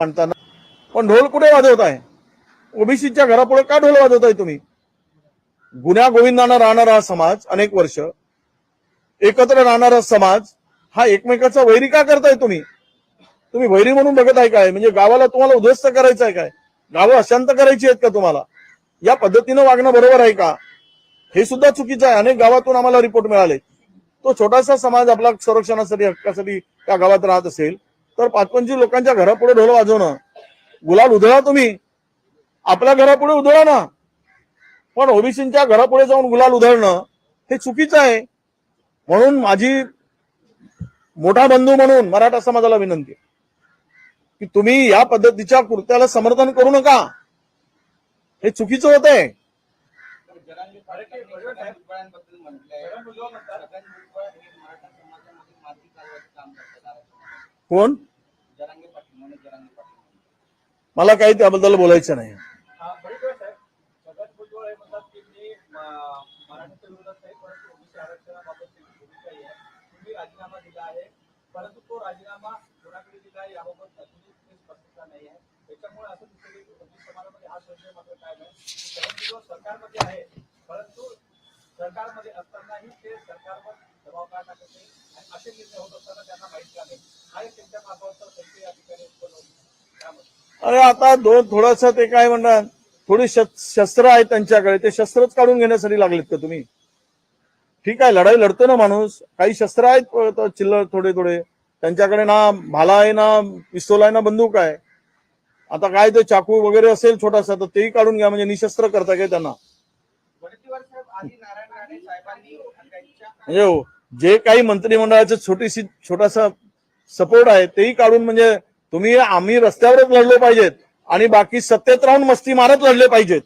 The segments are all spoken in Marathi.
म्हणताना. पण ढोल कुठे वाजवत आहे ओबीसीच्या घरापुढे का ढोल वाजवत आहे तुम्ही? गुन्हा गोविंदानं राहणारा हा समाज अनेक वर्ष एकत्र राहणारा समाज हा एकमेकाचा वैरी का करताय तुम्ही? तुम्ही वैरी म्हणून बघत आहे काय? म्हणजे गावाला तुम्हाला उद्ध्वस्त करायचं आहे काय? गावं अशांत करायची आहेत का तुम्हाला? या पद्धतीनं वागणं बरोबर आहे का? हे सुद्धा चुकीचं आहे. अनेक गावातून आम्हाला रिपोर्ट मिळाले. तो छोटासा समाज आपला संरक्षणासाठी हक्कासाठी त्या गावात राहत असेल. तर पाच पंचवीस लोकांच्या घरापुढे ढोल वाजवणं. गुलाल उधळा तुम्ही. आपल्या घरापुढे उधळा ना. पण ओबीसीच्या घरापुढे जाऊन गुलाल उधळणं हे चुकीचं आहे. म्हणून माझी मोठा बंधू म्हणून मराठा समाजाला विनंती की तुम्ही या पद्धतीच्या कृत्याला समर्थन करू नका. हे चुकीचं होत आहे. म्हटलंय कोण? जरांगे पाटील म्हणून जरांगे पाटील. मला काही त्याबद्दल बोलायचं नाही. हा, हे ही हा सरकारमध्ये आहे परंतु सरकारमध्ये असतानाही ते सरकारवर दबाव का टाकत नाही आणि असे निर्णय होत असताना त्यांना माहीत हा एक त्यांच्या या ठिकाणी उत्पन्न अरे आता दोन थोडस ते काय म्हणतात थोडी शस- शस्त्र आहेत त्यांच्याकडे. ते शस्त्रच काढून घेण्यासाठी लागलेत का तुम्ही? ठीक आहे लढाई लढतो ना माणूस. काही शस्त्र आहेत चिल्लर थोडे थोडे. त्यांच्याकडे ना भाला आहे ना पिस्तोल आहे ना बंदूक आहे. आता काय ते चाकू वगैरे असेल छोटासा तर तेही काढून घ्या. म्हणजे निशस्त्र करता काय त्यांना. म्हणजे जे काही मंत्रिमंडळाचं छोटीशी छोटासा सपोर्ट आहे तेही काढून म्हणजे तुम्ही आम्ही रस्त्यावरच लढलो पाहिजेत आणि बाकी सत्तेत राहून मस्ती मारत लढले पाहिजेत.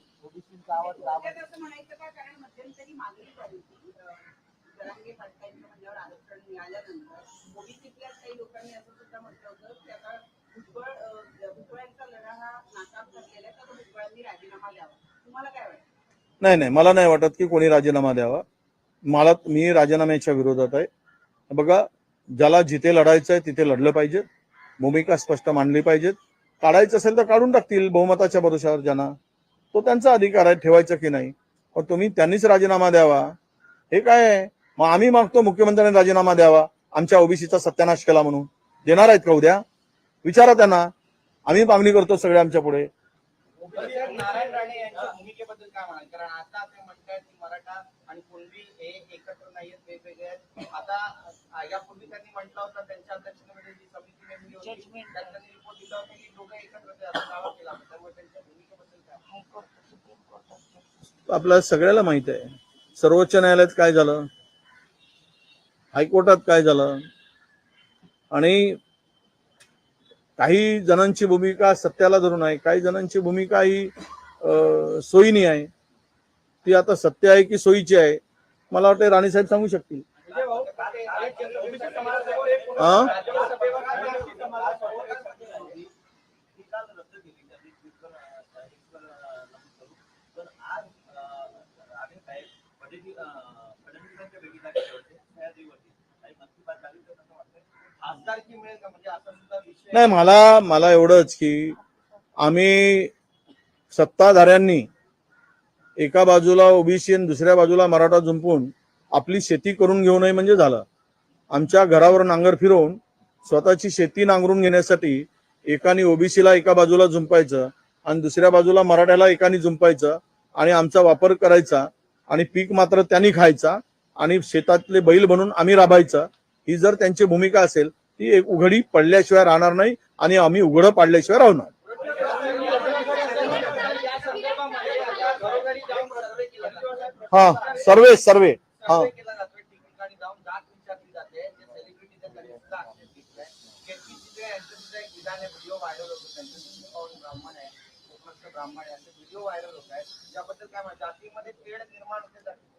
नाही नाही मला नाही वाटत की कोणी राजीनामा द्यावा. मला मी राजीनाम्याच्या विरोधात आहे. बघा ज्याला जिथे लढायचं आहे तिथे लढलं पाहिजे. भूमिका स्पष्ट मांडली पाहिजेत. काढायचं असेल तर काढून टाकतील बहुमताच्या भरोशावर ज्यांना. तो त्यांचा अधिकार आहे ठेवायचा की नाही. पण तुम्ही त्यांनीच राजीनामा द्यावा. हे काय आहे? मग आम्ही मागतो मुख्यमंत्र्यांनी राजीनामा द्यावा. आमच्या ओबीसीचा सत्यानाश केला म्हणून. देणार आहेत का उद्या? विचारा त्यांना. आम्ही मागणी करतो सगळे आमच्या पुढे. नारायण राणे यांच्या भूमिकेबद्दल काय म्हणाल? कारण आता ते म्हणतात मराठा आणि कुणबी हे एकत्र नाहीयेत वेगवेगळे आहेत. आता अ, यापूर्वी त्यांनी म्हटलं होतं त्यांच्या अध्यक्षतेमध्ये जी समिती नेमली होती त्यांनी रिपोर्ट दिला होता की दोघं एकत्र दावा केला होता. त्यामुळे त्यांच्या भूमिकेबद्दल काय? आपल्याला सगळ्याला माहीत आहे. सर्वोच्च न्यायालयात काय झालं? हायकोर्टात काय झालं? आणि काही जणांची भूमिका सत्याला धरून आहे काही जणांची भूमिका ही सोयीनी आहे. ती आता सत्य आहे की सोयीची आहे? मला वाटतं राणेसाहेब सांगू शकतील. हा? नाही मला मला एवढंच की आम्ही सत्ताधाऱ्यांनी एका बाजूला ओबीसी आणि दुसऱ्या बाजूला मराठा जुंपून आपली शेती करून घेऊ नये म्हणजे झालं. आमच्या घरावर नांगर फिरवून स्वतःची शेती नांगरून घेण्यासाठी एकाने ओबीसीला एका बाजूला जुंपायचं आणि दुसऱ्या बाजूला मराठ्याला एकाने जुंपायचं आणि आमचा वापर करायचा आणि पीक मात्र त्यांनी खायचा आणि शेतातले बैल बनून आम्ही राबायचं. ही जर त्यांची भूमिका असेल ती एक उघडी पडल्याशिवाय राहणार नाही आणि आम्ही उघडं पाडल्याशिवाय राहणार या संदर्भामध्ये आता घरोघरी जाऊन सर्वे केला जातो. हा सर्वे सर्वे. हा.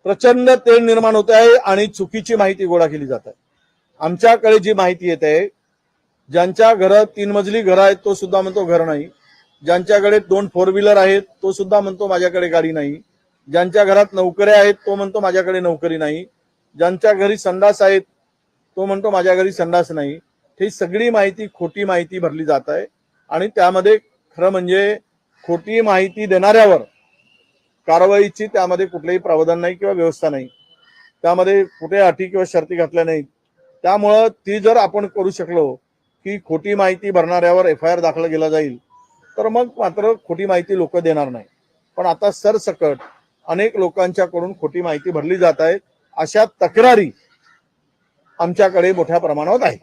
प्रचंड तेढ निर्माण होत आहे आणि चुकीची माहिती गोळा केली जात आहे. आमच्याकडे जी माहिती येत आहे ज्यांच्या घरात तीन मजली घर आहेत तो सुद्धा म्हणतो घर नाही. ज्यांच्याकडे दोन फोर व्हीलर आहेत तो सुद्धा म्हणतो माझ्याकडे गाडी नाही. ज्यांच्या घरात नोकऱ्या आहेत तो म्हणतो माझ्याकडे नोकरी नाही. ज्यांच्या घरी संडास आहेत तो म्हणतो माझ्या घरी संडास नाही. ही सगळी माहिती खोटी माहिती भरली जात आहे. आणि त्यामध्ये खरं म्हणजे खोटी माहिती देणाऱ्यावर कारवाईची त्यामध्ये कुठलेही प्रावधान नाही किंवा व्यवस्था नाही. त्यामध्ये कुठे अटी किंवा शर्ती घातल्या नाहीत. त्यामुळं ती जर आपण करू शकलो की खोटी माहिती भरणाऱ्यावर एफ आय आर दाखल केला जाईल तर मग मात्र खोटी माहिती लोक देणार नाही. पण आता सरसकट अनेक लोकांच्याकडून खोटी माहिती भरली जात आहे. अशा तक्रारी आमच्याकडे मोठ्या प्रमाणावर आहेत.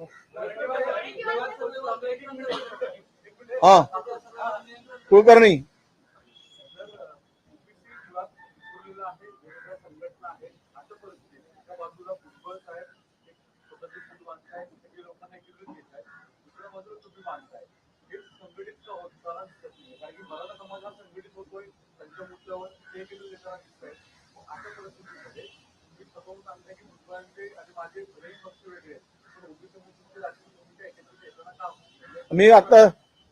हा. कुलकर्णी. मी आता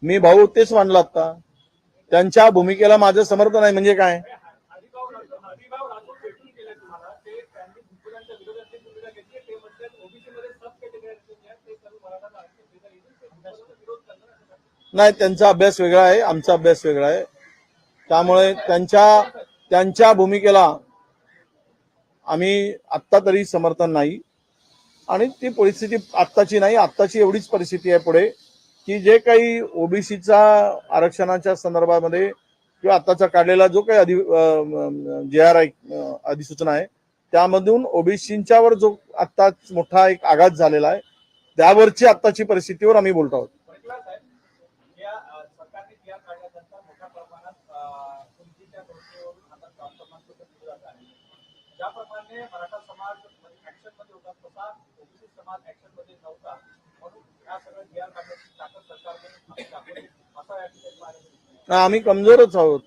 मी भाऊ तेच मानलं आता. त्यांच्या भूमिकेला माझं समर्थन आहे म्हणजे काय हरिभाऊ हरिभाऊ राठोड भेटून गेले तुम्हाला ते त्यांनी भुजबळांच्या विरोधात जी भूमिका घेतली ते म्हणतात ओबीसी मध्ये सब कॅटेगरी ते सर्व मराठा आरक्षण देता येईल ते भुजबळांचा विरोध करणार असं सांगितलं. नाही त्यांचा अभ्यास वेगळा आहे आमचा अभ्यास वेगळा आहे. त्यामुळे त्यांच्या त्यांच्या भूमिकेला आम्ही आत्ता तरी समर्थन नाही. आणि ती परिस्थिती आत्ताची नाही आत्ताची एवढीच परिस्थिती आहे पुढे की जे काही ओबीसीचा आरक्षणाच्या संदर्भामध्ये किंवा आत्ताचा काढलेला जो काही अधि जे आर आय अधिसूचना आहे त्यामधून ओबीसींच्यावर जो आत्ताच मोठा एक आघात झालेला आहे त्यावरची आत्ताची परिस्थितीवर आम्ही बोलतो आहोत म्हटलं साहेब या अ, सरकारने जी आर काढल्यानंतर मोठ्या प्रमाणात अ, कुंतीच्या धोरणावरून आता काम प्रमाणपत्र दिलं जात आहे ज्याप्रमाणे मराठा समाज ऍक्शनमध्ये होता तसा ओबीसी समाज ऍक्शनमध्ये नव्हता. म्हणून या सगळ्या जी काढण्याची ताकद सरकारने दाखवली. असा या ठिकाणी आम्ही कमजोरच आहोत.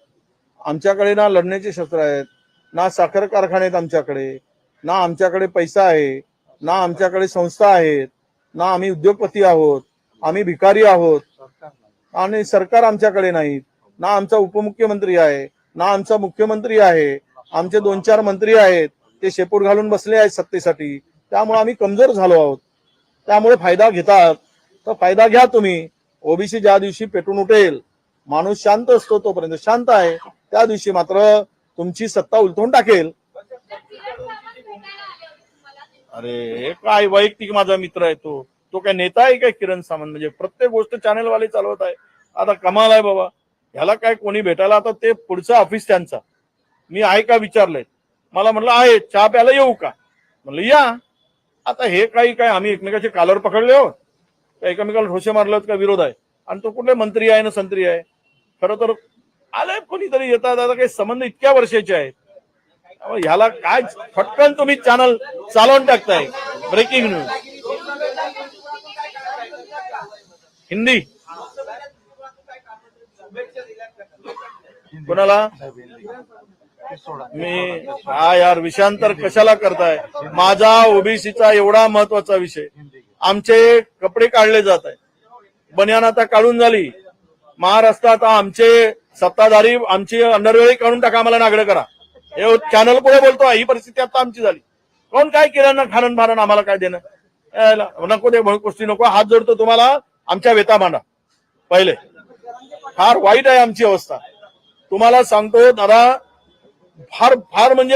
आमच्याकडे ना लढण्याचे शस्त्र आहेत ना साखर कारखाने आहेत आमच्याकडे ना आमच्याकडे पैसा आहे ना आमच्याकडे संस्था आहेत ना आम्ही उद्योगपती आहोत आम्ही भिकारी आहोत. आणि सरकार आमच्याकडे नाहीत. ना आमचा उपमुख्यमंत्री आहे ना आमचा मुख्यमंत्री आहे. आमचे दोन चार मंत्री आहेत ते शेपूट घालून बसले आहेत सत्तेसाठी. त्यामुळे आम्ही कमजोर झालो आहोत. त्यामुळे फायदा घेतात. तर फायदा घ्या तुम्ही. ओबीसी ज्या दिवशी पेटून उठेल माणूस शांत असतो तोपर्यंत शांत आहे. त्या दिवशी मात्र तुमची सत्ता उलटून टाकेल. अरे काय वैयक्तिक माझा मित्र आहे तो. तो काय नेता आहे काय किरण सामंत म्हणजे प्रत्येक गोष्ट चॅनेलवाले चालवत आहे. आता कमाल आहे बाबा. ह्याला काय कोणी भेटायला? आता ते पुढचं ऑफिस त्यांचा. मी आहे का विचारलंय? मला म्हटलं आहे चहा प्यायला येऊ का? म्हणलं या. आता हे काही काय आम्ही एकमेकाचे कालर पकडले आहोत. का एकमेकाला ठोसे मारले का विरोध आहे? आणि तो कुठले मंत्री आहे ना संत्री आहे? खरं तर आलंय कोणीतरी येतात आता काही संबंध इतक्या वर्षाचे आहेत. ह्याला काय फटकन तुम्ही चॅनल चालवून टाकताय? Breaking news Hindi. कोणाला? मी हा यार विषयांतर कशाला करताय? माझा ओबीसीचा एवढा महत्त्वाचा विषय. आमचे कपडे काढले जात आहे बनियान आता काढून झाली. महाराष्ट्रात आमचे सत्ताधारी आमची अंडरवेळी काढून टाका आम्हाला नागडं करा. हे चॅनल पुढे बोलतो ही परिस्थिती आता आमची झाली. कोण काय किराणा खाणं भारण आम्हाला काय देणं. नको ते गोष्टी नको. हात जोडतो तुम्हाला आमच्या वेता मांडा. पहिले. फार वाईट आहे आमची अवस्था. तुम्हाला सांगतो दादा फार फार म्हणजे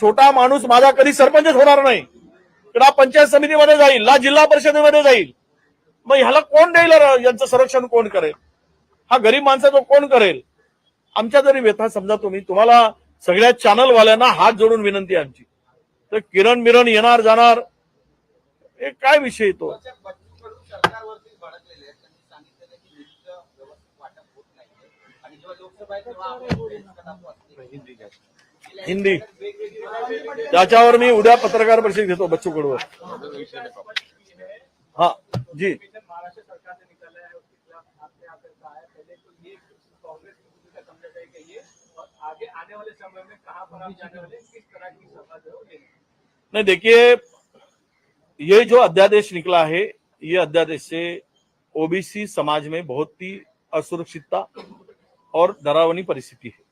छोटा माणूस माझा कधी सरपंचच होणार नाही. कडा पंचायत समितीमध्ये जाईल ला जिल्हा परिषदेमध्ये जाईल. मग ह्याला कोण देईल र- यांचं संरक्षण कोण करेल? हा गरीब माणसाचं कोण करेल? आमच्या जरी व्यथा समजा तुम्ही तुम्हाला सगळ्या चॅनलवाल्यांना हात जोडून विनंती आमची. तर किरण मिरण येणार जाणार हे काय विषय तो? हिंदी। चाचा और मी उद्या पत्रकार परिषद घेतो बच्चू को हाँ जी. नहीं, देखिए, ये जो अध्यादेश निकला है, ये अध्यादेश से ओबीसी समाज में बहुत ही असुरक्षितता और डरावनी परिस्थिति है।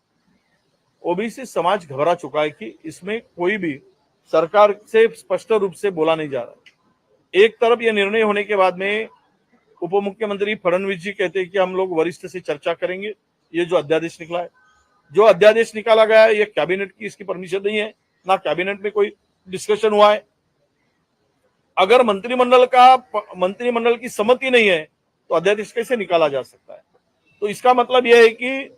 ओबीसी समाज घबरा चुका है कि इसमें कोई भी सरकार से स्पष्ट रूप से बोला नहीं जा रहा एक तरफ़ यह निर्णय होने के बाद में उप मुख्यमंत्री फडणवीस जी कहते हैं कि हम लोग वरिष्ठ से चर्चा करेंगे, ये जो अध्यादेश निकला है। जो अध्यादेश निकाला गया है, ये कैबिनेट की इसकी परमिशन नहीं है, ना कैबिनेट में कोई डिस्कशन हुआ है। अगर मंत्रिमंडल का मंत्रिमंडल की सहमति नहीं है तो अध्यादेश कैसे निकाला जा सकता है? तो इसका मतलब यह है कि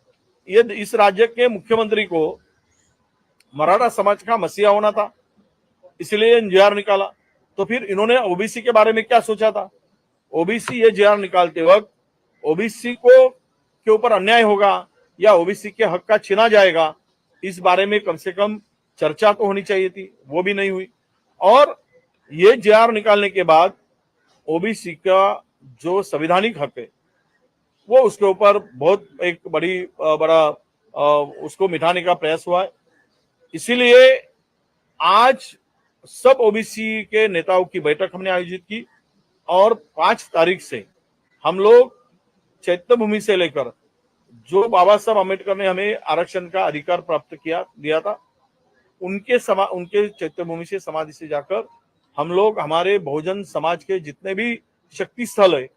ये इस राज्य के मुख्यमंत्री को मराठा समाज का मसीहा होना था, इसलिए जेआर निकाला। तो फिर इन्होंने ओबीसी के बारे में क्या सोचा था? ओबीसी ये जेआर निकालते वक्त ओबीसी को के ऊपर अन्याय होगा या ओबीसी के हक का छीना जाएगा, इस बारे में कम से कम चर्चा तो होनी चाहिए थी, वो भी नहीं हुई। और ये जेआर निकालने के बाद ओबीसी का जो संवैधानिक हक है वो उसके ऊपर बहुत एक बड़ी बड़ा उसको मिटाने का प्रयास हुआ है। इसीलिए आज सब ओबीसी के नेताओं की बैठक हमने आयोजित की और पाँच तारीख से हम लोग चैत्य भूमि से लेकर जो बाबा साहब अंबेडकर ने हमें आरक्षण का अधिकार प्राप्त किया, दिया था, उनके समा, उनके चैत्य भूमि से समाधि से जाकर हम लोग हमारे बहुजन समाज के जितने भी शक्ति स्थल है,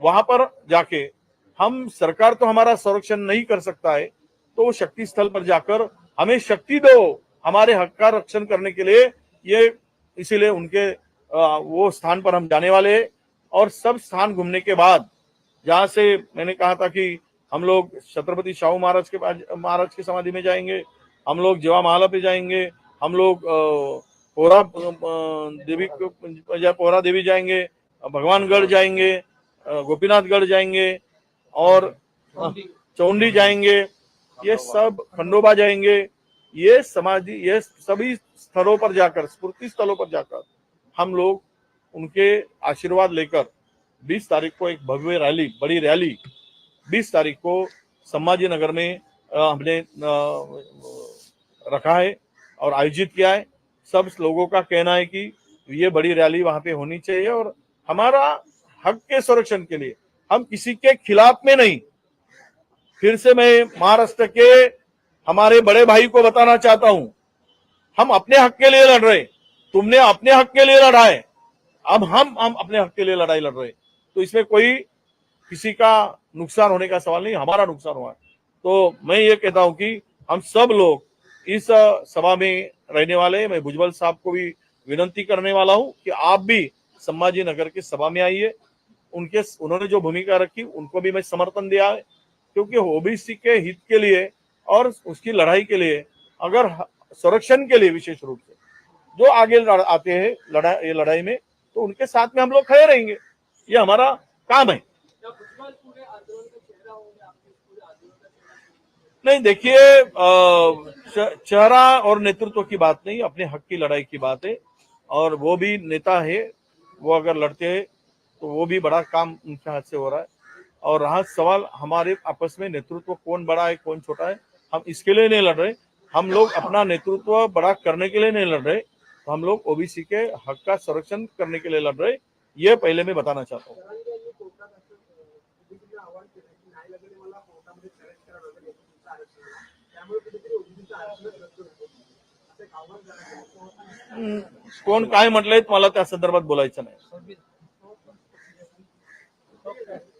वहाँ पर जाके हम सरकार तो हमारा संरक्षण नहीं कर सकता है तो शक्ति स्थल पर जाकर हमें शक्ति दो हमारे हक का रक्षण करने के लिए। ये इसीलिए उनके वो स्थान पर हम जाने वाले और सब स्थान घूमने के बाद, जहाँ से मैंने कहा था कि हम लोग छत्रपति शाहू महाराज के पास, महाराज की समाधि में जाएँगे, हम लोग जवा माला पे जाएँगे, हम लोग पोरा देवी पोरा देवी जाएँगे, भगवानगढ़ जाएँगे गोपीनाथगढ़ जाएँगे और चौंडी जाएँगे, ये सब खंडोबा जाएँगे, ये समाधि, ये सभी स्थलों पर जाकर, स्फूर्ति स्थलों पर जाकर, हम लोग उनके आशीर्वाद लेकर 20 तारीख को एक भव्य रैली, बड़ी रैली 20 तारीख को संभाजी नगर में हमने रखा है और आयोजित किया है। सब लोगों का कहना है कि ये बड़ी रैली वहाँ पे होनी चाहिए और हमारा हक के संरक्षण के लिए हम किसी के खिलाफ में नहीं। फिर से मैं महाराष्ट्र के हमारे बड़े भाई को बताना चाहता हूँ। हम अपने हक के लिए लड़ रहे। तुमने अपने हक के लिए लड़ा है। अब हम हम अपने हक के लिए लड़ाई लड़ रहे। तो इसमें कोई किसी का नुकसान होने का सवाल नहीं, हमारा नुकसान हुआ। तो मैं ये कहता हूँ कि हम सब लोग इस सभा में रहने वाले, मैं भुजबल साहब को भी विनंती करने वाला हूँ कि आप भी संभाजी नगर की सभा में आइए। उनके उन्होंने जो भूमिका रखी, उनको भी मैं समर्थन दिया है क्योंकि ओबीसी के हित के लिए और उसकी लड़ाई के लिए, अगर संरक्षण के लिए विशेष रूप से, जो आगे आते हैं लड़ाई लड़ाई में तो उनके साथ में हम लोग खड़े रहेंगे। ये हमारा काम है। नहीं, देखिए चेहरा और नेतृत्व की बात नहीं, अपने हक की लड़ाई की बात है, और वो भी नेता है, वो अगर लड़ते हैं तो वो भी बड़ा काम उनके हाथ से हो रहा है। और रहा सवाल हमारे आपस में नेतृत्व कौन बड़ा है कौन छोटा है हम इसके लिए नहीं लड़ रहे। हम लोग अपना नेतृत्व बड़ा करने के लिए नहीं लड़ रहे। तो हम लोग ओबीसी के हक का संरक्षण करने के लिए लड़ रहे। ये पहले मैं बताना चाहता हूँ। हम्म, कोण काय म्हटलंय मला त्या संदर्भात बोलायचं नाही. आलं